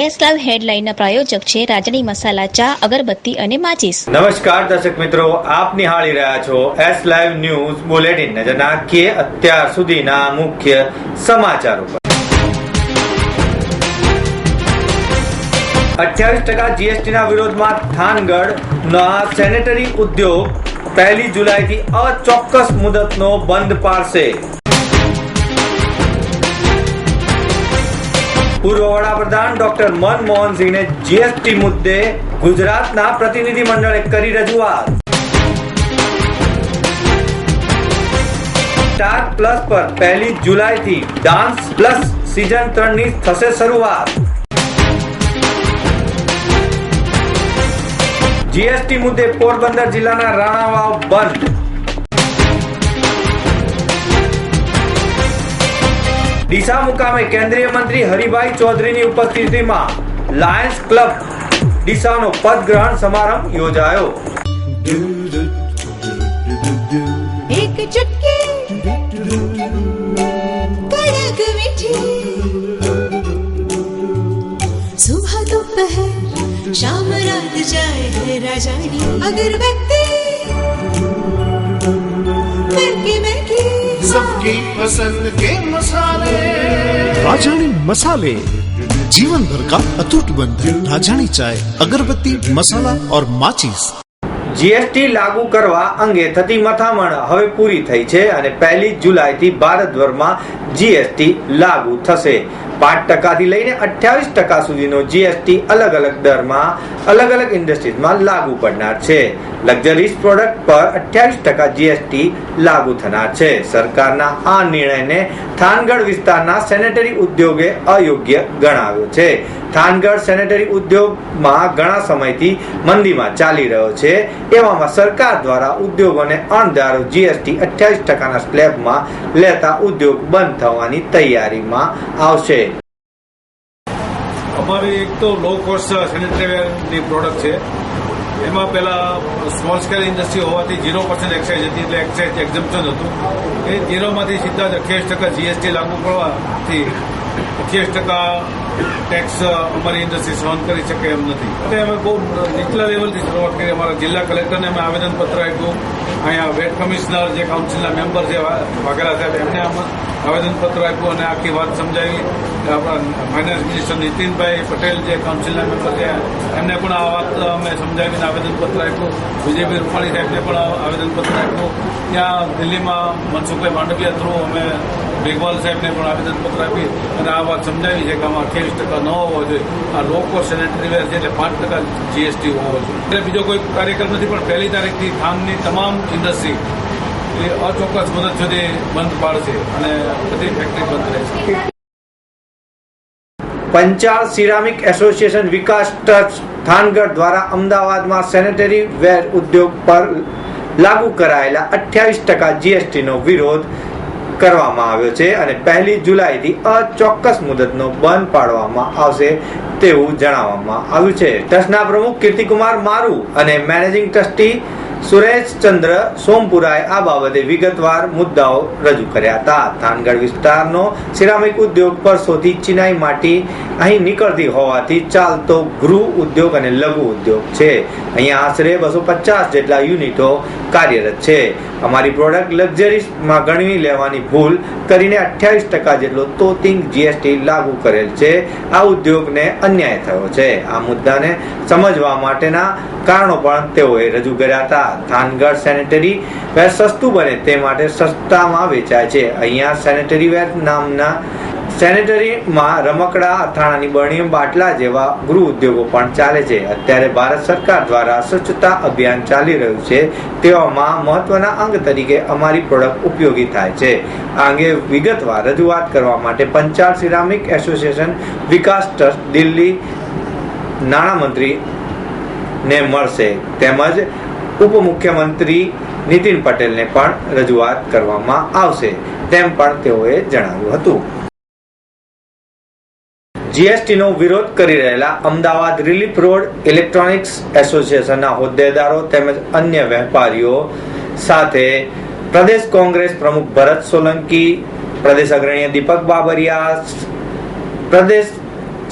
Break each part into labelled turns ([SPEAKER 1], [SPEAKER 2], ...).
[SPEAKER 1] S live હેડલાઇનના પ્રાયોજક છે રાજની મસાલા ચા, અગરબત્તી અને માચીસ.
[SPEAKER 2] નમસ્કાર દર્શક મિત્રો, આપ નિહાળી રહ્યા છો એસ લાઈવ ન્યૂઝ બુલેટિન નજર નાખીએ અત્યાર સુધીના મુખ્ય સમાચારો પર અઠ્યાવીસ ટકા જીએસટી ના વિરોધમાં થાનગઢ ના સેનેટરી ઉદ્યોગ પહેલી જુલાઈથી અચોક્કસ મુદતનો બંધ પાડશે. પૂર્વ વડાપ્રધાન ડોક્ટર મનમોહન સિંહને જીએસટી મુદ્દે ગુજરાતના પ્રતિનિધિ મંડળે કરી રજૂઆત. સ્ટાર પ્લસ પર પહેલી જુલાઈથી ડાન્સ પ્લસ સિઝન ત્રણની થશે શરૂઆત. જીએસટી મુદ્દે પોરબંદર જિલ્લાના રાણાવાવ બંધ. ડીસા મુકામે કેન્દ્રીય મંત્રી હરિભાઈ ચૌધરીની ઉપસ્થિતિમાં લાયન્સ ક્લબ ડીસાનો પદગ્રહણ સમારંભ યોજાયો
[SPEAKER 3] एक चुटकी कड़क मीठी सुबह दोपहर शाम रात जाए है राजानी अगर व्यक्ति महके महके
[SPEAKER 4] सबकी पसंद के मसाले
[SPEAKER 5] राजानी मसाले जीवन भर का अटूट बंधन राजानी चाय अगरबत्ती मसाला और माचिस
[SPEAKER 2] જીએસટી લાગુ કરવા અંગે થતી મથામણ હવે પૂરી થઈ છે અને પહેલી જુલાઈથી ભારતભરમાં જીએસટી લાગુ થશે પાંચ ટકાથી લઈને અઠ્યાવીસ ટકા સુધીનો જીએસટી અલગ અલગ દરમાં, અલગ અલગ ઇન્ડસ્ટ્રીઝમાં લાગુ પડનાર છે. લક્ઝરીઝ પ્રોડક્ટ પર અઠ્યાવીસ ટકા જીએસટી લાગુ થનાર છે. સરકારના આ નિર્ણયને થાનગઢ વિસ્તારના સેનેટરી ઉદ્યોગે અયોગ્ય ગણાવ્યો છે. થાનગઢ સેનેટરી ઉદ્યોગમાં ઘણા સમયથી મંદીમાં ચાલી રહ્યો છે. એવામાં સરકાર દ્વારા ઉદ્યોગોને અણધારો જીએસટી અઠ્યાવીસ ટકાના સ્લેબમાં લેતા ઉદ્યોગ બંધ થવાની તૈયારીમાં આવશે.
[SPEAKER 6] અમારી એક તો લો કોસ્ટ સેનિટરીવેરની પ્રોડક્ટ છે. એમાં પહેલા સ્મોલ સ્કેલ ઇન્ડસ્ટ્રી હોવાથી ઝીરો પર્સન્ટ એક્સાઇઝ હતી, એટલે એક્સાઇઝ એક્ઝમ્પશન હતું. એ ઝીરોમાંથી સીધા જ અઠ્યાવીસ ટકા જીએસટી લાગુ પડવાથી અઠ્યાવીસ ટકા ટેક્સ અમારી ઇન્ડસ્ટ્રી સહન કરી શકે એમ નથી. એટલે અમે બહુ નીચલા લેવલથી શરૂઆત કરી. અમારા જિલ્લા કલેક્ટરને અમે આવેદનપત્ર આપ્યું. અહીંયા વેટ કમિશનર જે કાઉન્સિલના મેમ્બર છે વાઘેલા સાહેબ, એમને આવેદનપત્ર આપ્યું અને આખી વાત સમજાવી. આપણા ફાઇનાન્સ મિનિસ્ટર નીતિનભાઈ પટેલ જે કાઉન્સિલના મેમ્બર છે, એમને પણ આ વાત અમે સમજાવીને આવેદનપત્ર આપ્યું. વિજયભાઈ રૂપાણી સાહેબને પણ આવેદનપત્ર આપ્યું. ત્યાં દિલ્હીમાં મનસુખભાઈ માંડવિયા થ્રુ અમે બેગવાલ સાહેબને પણ આવેદનપત્ર આપી અને આ વાત સમજાવી છે કે આમાં અઠ્યાવીસ ટકા ન હોવો જોઈએ. આ લોકો સેનેટરી વેર છે એટલે પાંચ ટકા જીએસટી હોવો જોઈએ. એટલે બીજો કોઈ કાર્યક્રમ નથી, પણ પહેલી તારીખથી ખામની તમામ ઇન્ડસ્ટ્રી એ અચોક્કસ મદદ સુધી બંધ પાડશે અને બધી ફેક્ટરી બંધ રહેશે.
[SPEAKER 2] Panchal ceramic association Vikas trust Thangadh દ્વારા અમદાવાદમાં સેનેટરી વેર ઉદ્યોગ પર લાગુ કરાયેલા અઠ્યાવીસ ટકા જીએસટીનો વિરોધ કરવામાં આવ્યો છે અને પહેલી જુલાઈથી અચોક્કસ મુદતનો બંધ પાડવામાં આવશે તેવું જણાવવામાં આવ્યું છે. ટ્રસ્ટના પ્રમુખ કીર્તિકુમાર મારુ અને મેનેજિંગ ટ્રસ્ટી સુરેશ ચંદ્ર સોમપુરાએ આ બાબતે વિગતવાર મુદ્દાઓ રજૂ કર્યા હતા. થાનગઢ વિસ્તારનો સિરામિક ઉદ્યોગ પર પરસોથી ચિનાઈ માટી અહીં નીકળતી હોવાથી ચાલતો ગૃહ ઉદ્યોગ અને લઘુ ઉદ્યોગ છે. અહીંયા આશરે બસો પચાસ જેટલા યુનિટો કાર્યરત છે. અમારી પ્રોડક્ટ લક્ઝરીમાં ગણવી લેવાની ભૂલ કરીને અઠ્યાવીસ ટકા જેટલો તોતિંગ જીએસટી લાગુ કરેલ છે. આ ઉદ્યોગને અન્યાય થયો છે. આ મુદ્દાને સમજવા માટેના કારણો પણ તેઓએ રજૂ કર્યા હતા. થાનગઢ સેનેટરી વેર સસ્તું બને તે માટે સસ્તામાં વેચાય છે. અહીંયા સેનેટરી વેર નામના સેનેટરીમાં રમકડા, અથાણાની બરણી બાટલા જેવા ગૃહ ઉદ્યોગો પણ ચાલે છે. અત્યારે ભારત સરકાર દ્વારા સ્વચ્છતા અભિયાન ચાલી રહ્યું છે તેવામાં મહત્વના અંગ તરીકે અમારી પ્રોડક્ટ ઉપયોગી થાય છે. આ અંગે વિગતવાર રજૂઆત કરવા માટે Panchal ceramic association, Vikas trust, Delhi નાણામંત્રી ને મળશે. તેમજ ઉપમુખ્યમંત્રી નીતિન પટેલને પણ રજૂઆત કરવામાં આવશે. તેમ પણ તેઓએ જણાવ્યું હતું. જીએસટી નો વિરોધ કરી રહેલા અમદાવાદ રિલીફ રોડ ઇલેક્ટ્રોનિક્સ એસોસિએશનના હોદ્દેદારો તેમજ અન્ય વેપારીઓ સાથે પ્રદેશ કોંગ્રેસ પ્રમુખ ભરત સોલંકી, પ્રદેશ અગ્રણી દીપક બાબરિયા, પ્રદેશ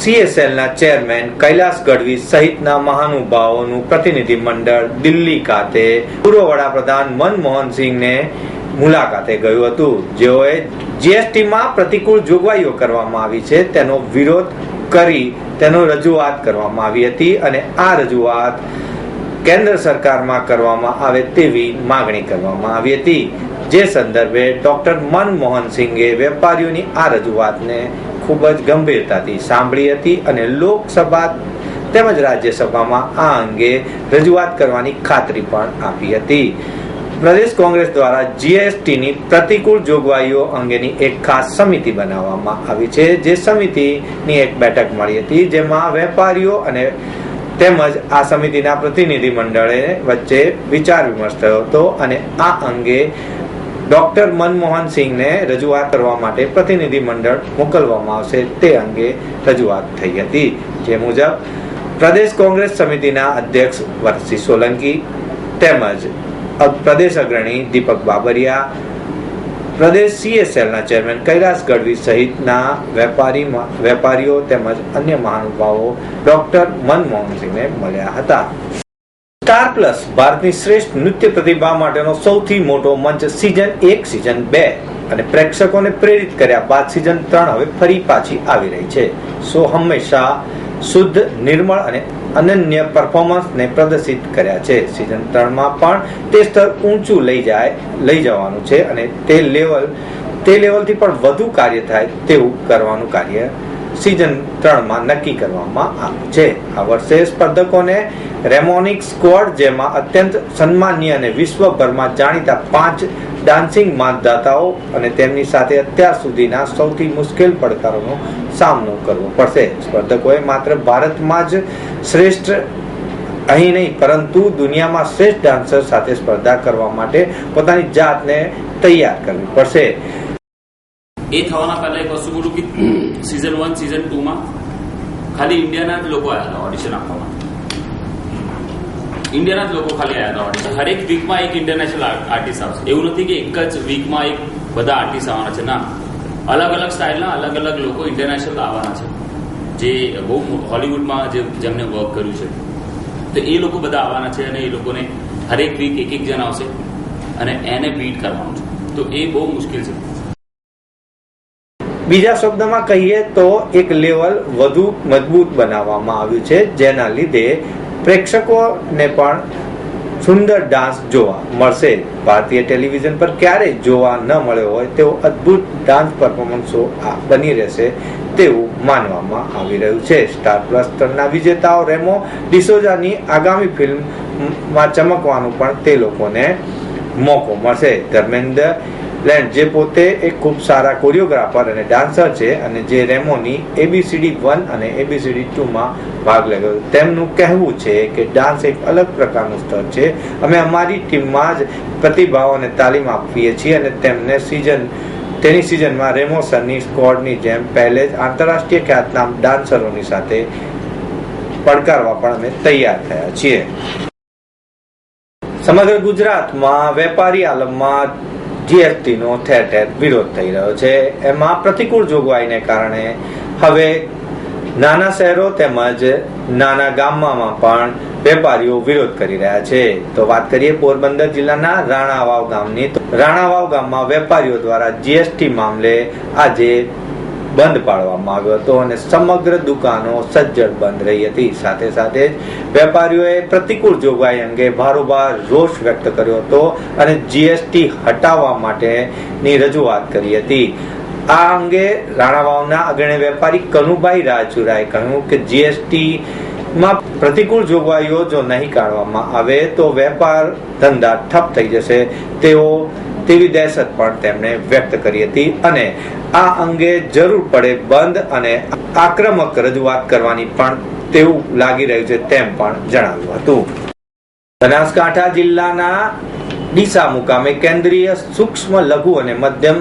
[SPEAKER 2] સીએસએલના ચેરમેન કૈલાસ ગઢવી સહિતના મહાનુભાવોનું પ્રતિનિધિ મંડળ દિલ્હી ખાતે પૂર્વ વડાપ્રધાન મનમોહન મુલાકાતે ગયું હતું. જેઓએ જીએસટીમાં પ્રતિકૂળ જોગવાઈઓ કરવામાં આવી છે, તેનો વિરોધ કરી તેનો રજૂઆત કરવામાં આવી હતી અને આ રજૂઆત કેન્દ્ર સરકારમાં કરવામાં આવે તેવી માગણી કરવામાં આવી હતી. જે સંદર્ભે ડોક્ટર મનમોહન સિંઘે વેપારીઓની આ રજૂઆતને ખૂબ જ ગંભીરતાથી સાંભળી હતી અને લોકસભા તેમજ રાજ્યસભામાં આ અંગે રજૂઆત કરવાની ખાતરી પણ આપી હતી. પ્રદેશ કોંગ્રેસ દ્વારા જીએસટીની પ્રતિકૂળ જોગવાઈઓ અંગેની એક ખાસ સમિતિ બનાવવામાં આવી છે, જે સમિતિની એક બેઠક મળી હતી, જેમાં વેપારીઓ અને તેમજ આ સમિતિના પ્રતિનિધિ મંડળે વચ્ચે વિચાર વિમર્શ થયો હતો અને આ અંગે ડોક્ટર મનમોહન સિંહને રજૂઆત કરવા માટે પ્રતિનિધિ મંડળ મોકલવામાં આવશે. તે અંગે રજૂઆત થઈ હતી. જે મુજબ, પ્રદેશ કોંગ્રેસ સમિતિના અધ્યક્ષ વરસી સોલંકી તેમજ પ્રદેશ અગ્રણી દીપક બાબરિયા, પ્રદેશ સીએસએલના ચેરમેન કૈલાસ ગઢવી સહિતના વેપારી વેપારીઓ તેમજ અન્ય મહાનુભાવો ડોક્ટર મનમોહન સિંહને મળ્યા હતા. સ્ટાર પ્લસ ભારતની શ્રેષ્ઠ નૃત્ય પ્રતિભા માટેનો સૌથી મોટો મંચ સિઝન એક સિઝન બે. અને પ્રેક્ષકોને પ્રેરિત કર્યા બાદ સિઝન ત્રણ હવે ફરી પાછી આવી રહી છે. સો હંમેશા શુદ્ધ, નિર્મળ અને અનન્ય પરફોર્મન્સને પ્રદર્શિત કર્યા છે. સિઝન ત્રણમાં પણ તે સ્તર ઊંચું લઈ જાય, લઈ જવાનું છે અને તે લેવલ તે લેવલથી પણ વધુ કાર્ય થાય તેવું કરવાનું કાર્ય સિઝન ત્રણમાં નક્કી કરવામાં આવ્યું છે. આ વર્ષે સ્પર્ધકોને રેમોનિક સ્ક્વોડ, જેમાં અત્યંત સન્માનીય અને વિશ્વભરમાં જાણીતા પાંચ ડાન્સિંગ માતદાતાઓ અને તેમની સાથે અત્યાર સુધીના સૌથી મુશ્કેલ પડકારોનો સામનો કરવો પડશે. સ્પર્ધકોએ માત્ર ભારતમાં જ શ્રેષ્ઠ અહીં નહીં, પરંતુ દુનિયામાં શ્રેષ્ઠ ડાન્સર સાથે સ્પર્ધા કરવા માટે પોતાની જાતને તૈયાર કરવી પડશે.
[SPEAKER 7] એ થવાના પહેલા એક વસ્તુ બોલું કે સિઝન વન સિઝન ટુમાં ખાલી ઇન્ડિયાના જ લોકો આવ્યા ઓડિશન આપવા માટે ઇન્ડિયાના જ લોકો ખાલી આવ્યા હતા હરેક વીકમાં એક ઇન્ટરનેશનલ આર્ટિસ્ટ આવશે. એવું નથી કે એક જ વીકમાં એક બધા આર્ટિસ્ટ આવવાના છે. ના. અલગ અલગ સ્ટાઇલના અલગ અલગ લોકો ઇન્ટરનેશનલ આવવાના છે. જે બહુ હોલિવૂડમાં જે જેમને વર્ક કર્યું છે. તો એ લોકો બધા આવવાના છે અને એ લોકોને હરેક વીક એક એક જણ આવશે અને એને બીટ કરવાનું છે. તો એ બહુ મુશ્કેલ છે.
[SPEAKER 2] બીજા શબ્દમાં કહીએ તો એક લેવલ વધુ મજબૂત બનાવવામાં આવ્યું છે, જેના લીધે પ્રેક્ષકોને પણ સુંદર ડાન્સ જોવા મળશે. ભારતીય ટેલિવિઝન પર ક્યારેય જોવા ન મળ્યો હોય તેવો અદ્ભુત ડાન્સ પરફોર્મન્સો આ બની રહેશે તેવું માનવામાં આવી રહ્યું છે. સ્ટાર પ્લસ ત્રણના વિજેતાઓ રેમો ડિસોજાની આગામી ફિલ્મમાં ચમકવાનું પણ તે લોકોને મોકો મળશે. ધર્મેન્દ્ર લેન્ડ જે પોતે એક ખૂબ સારા કોરિયોગ્રાફર અને ડાન્સર છે અને જે રેમોની એબીસીડી વન અને એબીસીડી ટુમાં ભાગ લેવો તેમનું કહેવું છે કે ડાન્સ એક અલગ પ્રકારનું સ્તર છે. અમે અમારી ટીમમાં જ પ્રતિભાઓને તાલીમ આપીએ છીએ અને તેમને સિઝન તેની સિઝનમાં રેમો સરની સ્કોડની જેમ પહેલે જ આંતરરાષ્ટ્રીય ખ્યાતનામ ડાન્સરોની સાથે પડકારવા પણ અમે તૈયાર થયા છીએ. સમગ્ર ગુજરાતમાં વેપારી આલમમાં જીએસટી નો ઠેર ઠેર વિરોધ થઈ રહ્યો છે. એમાં પ્રતિકૂળ જોગવાઈને કારણે હવે નાના શહેરો તેમજ નાના ગામમાં પણ વેપારીઓ વિરોધ કરી રહ્યા છે. તો વાત કરીએ પોરબંદર જિલ્લાના રાણાવાવ ગામની. રાણાવાવ ગામમાં વેપારીઓ દ્વારા જીએસટી મામલે આજે બંધ પાડવામાં આવ્યો હતો અને સમગ્ર દુકાનો સજ્જડ બંધ રહી હતી. સાથે સાથે જ વેપારીઓએ પ્રતિકૂળ જોગવાઈ અંગે ભારોભાર રોષ વ્યક્ત કર્યો હતો અને જીએસટી હટાવવા માટેની રજૂઆત કરી હતી. આ અંગે રાણાવાવના અગ્રણી વેપારી કનુભાઈ રાજુરાએ કહ્યું કે જીએસટી માં પ્રતિકૂળ જોગવાઈઓ જો નહીં કાઢવામાં આવે તો વેપાર ધંધા ઠપ થઈ જશે. તેઓ તેવી દહેશત પણ તેમણે વ્યક્ત કરી હતી અને આ અંગે જરૂર પડે બંધ અને આક્રમક રજૂઆત કરવાની પણ તેવું લાગી રહ્યું છે તેમ પણ જણાવ્યું હતું. બનાસકાંઠા જિલ્લાના ડીસા મુકામે કેન્દ્રીય સૂક્ષ્મ લઘુ અને મધ્યમ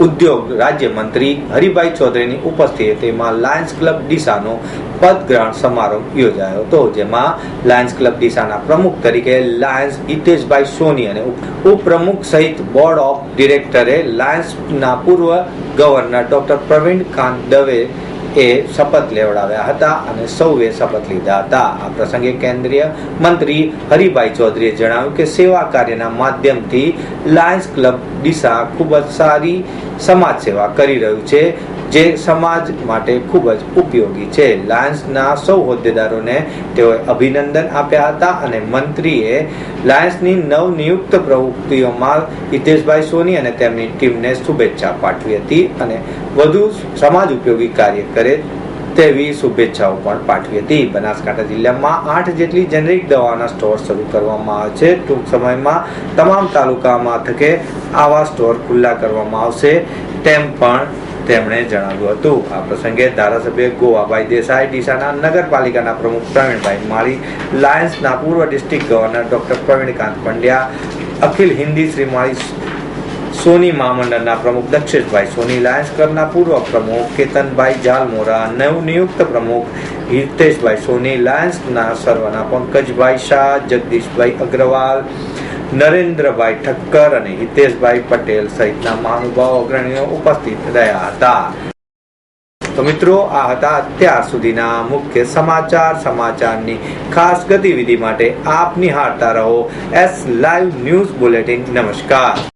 [SPEAKER 2] ઉદ્યોગ રાજ્યમંત્રી હરિભાઈ ચૌધરીની ઉપસ્થિતિમાં લાયન્સ ક્લબ ડીસાનો પદગ્રહણ સમારોહ યોજાયો હતો, જેમાં લાયન્સ ક્લબ ડીસાના પ્રમુખ તરીકે લાયન્સ હિતેશભાઈ સોની અને ઉપપ્રમુખ સહિત બોર્ડ ઓફ ડિરેક્ટરે લાયન્સના પૂર્વ ગવર્નર ડોક્ટર પ્રવીણ કાંત દવે એ શપથ લેવડાવ્યા હતા અને સૌએ શપથ લીધા હતા. આ પ્રસંગે કેન્દ્રીય મંત્રી હરિભાઈ ચૌધરીએ જણાવ્યું કે સેવા કાર્યના માધ્યમથી લાયન્સ ક્લબ ડીસા ખૂબ જ સારી સમાજ સેવા કરી રહ્યું છે. જે સમાજ માટે ખૂબ જ ઉપયોગી છે. લાયન્સના સૌ હોદ્દેદારોને તેઓએ અભિનંદન આપ્યા હતા અને મંત્રીએ લાયન્સની નવનિયુક્ત પ્રવૃત્તિઓમાં હિતેશભાઈ સોની અને તેમની ટીમને શુભેચ્છા પાઠવી હતી અને વધુ સમાજ ઉપયોગી કાર્ય કરે તેવી શુભેચ્છાઓ પણ પાઠવી હતી. બનાસકાંઠા જિલ્લામાં આઠ જેટલી જેનરિક દવાના સ્ટોર શરૂ કરવામાં આવે છે. ટૂંક સમયમાં તમામ તાલુકામાં થકે આવા સ્ટોર ખુલ્લા કરવામાં આવશે. તેમ પણ તેમણે જણાવ્યું હતું. આ પ્રસંગે ધારાસભ્ય ગોવાભાઈ દેસાઈ, ડીસાના નગરપાલિકાના પ્રમુખ પ્રવીણભાઈ માળી, લાયન્સના પૂર્વ district governor doctor Pravinkant Pandya, Akhil Hindi Shri Mali Soni મહામંડળના પ્રમુખ દક્ષેશભાઈ સોની, લાયન્સ ક્લબના પૂર્વ પ્રમુખ કેતનભાઈ જાલમોરા નવનિયુક્ત પ્રમુખ હિતેશભાઈ સોની, લાયન્સના સર્વના પંકજભાઈ શાહ, જગદીશભાઈ અગ્રવાલ નરેન્દ્રભાઈ ઠક્કર અને હિતેશભાઈ પટેલ સહિતના મહાનુભાવ અગ્રણીઓ ઉપસ્થિત રહ્યા હતા. તો મિત્રો, આ હતા અત્યાર સુધીના મુખ્ય સમાચાર. સમાચારની ખાસ ગતિવિધિ માટે આપ નિહાળતા રહો. એસ લાઈવ ન્યૂઝ બુલેટિન નમસ્કાર.